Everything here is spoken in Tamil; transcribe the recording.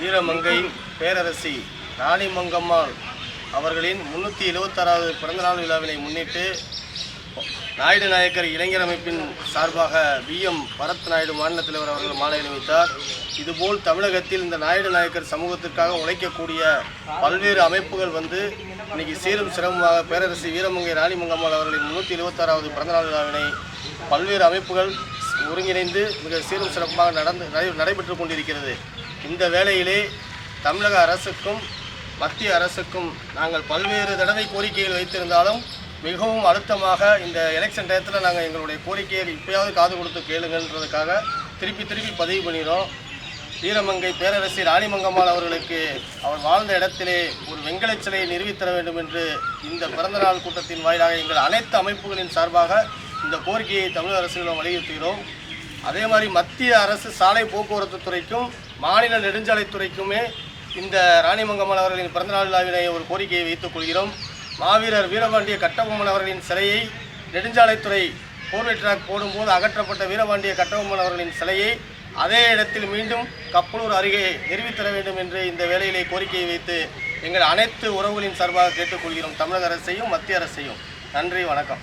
வீரமங்கை பேரரசி ராணி மங்கம்மாள் அவர்களின் முன்னூற்றி எழுபத்தாறாவது பிறந்தநாள் விழாவினை முன்னிட்டு நாயுடு நாயக்கர் இளைஞர் அமைப்பின் சார்பாக பி எம். பரத் நாயுடு மாநில தலைவர் அவர்கள் மாலை அணிவித்தார். இதுபோல் தமிழகத்தில் இந்த நாயுடு நாயக்கர் சமூகத்திற்காக உழைக்கக்கூடிய பல்வேறு அமைப்புகள் வந்து இன்னைக்கு சீரும் சிரமமாக பேரரசி வீரமங்கை ராணி மங்கம்மாள் அவர்களின் முன்னூற்றி எழுபத்தாறாவது பிறந்தநாள் விழாவினை பல்வேறு அமைப்புகள் ஒருங்கிணைந்து மிக சீரும் சிறப்பாக நடந்து நடை- நடைபெற்று கொண்டிருக்கிறது. இந்த வேளையிலே தமிழக அரசுக்கும் மத்திய அரசுக்கும் நாங்கள் பல்வேறு தடவை கோரிக்கைகள் வைத்திருந்தாலும் மிகவும் அழுத்தமாக இந்த எலெக்ஷன் டயத்தில் நாங்கள் எங்களுடைய கோரிக்கையை இப்பயாவது காது கொடுத்து கேளுங்கன்றதுக்காக திருப்பி திருப்பி பதிவு பண்ணிடுறோம் வீரமங்கை பேரரசி ராணிமங்கம்மாள் அவர்களுக்கு அவர் வாழ்ந்த இடத்திலே ஒரு வெங்கலச் சிலையை நிறுவித்தர வேண்டும் என்று இந்த பிறந்தநாள் கூட்டத்தின் வாயிலாக எங்கள் அனைத்து அமைப்புகளின் சார்பாக இந்த கோரிக்கையை தமிழக அரசுகளை வலியுறுத்துகிறோம். அதே மாதிரி மத்திய அரசு சாலை போக்குவரத்து துறைக்கும் மாநில நெடுஞ்சாலைத்துறைக்குமே இந்த ராணிமங்கம்மாள் அவர்களின் பிறந்தநாள் விழாவினை ஒரு கோரிக்கையை வைத்துக் கொள்கிறோம். மாவீரர் வீரபாண்டிய கட்டபொம்மன் அவர்களின் சிலையை நெடுஞ்சாலைத்துறை போர்வை ட்ராக் போடும்போது அகற்றப்பட்ட வீரபாண்டிய கட்டபொம்மன் அவர்களின் சிலையை அதே இடத்தில் மீண்டும் கப்பலூர் அருகே நிறுவித்தர வேண்டும் என்று இந்த வேலையிலே கோரிக்கையை வைத்து எங்கள் அனைத்து உறவுகளின் சார்பாக கேட்டுக்கொள்கிறோம். தமிழக அரசையும் மத்திய அரசையும். நன்றி வணக்கம்.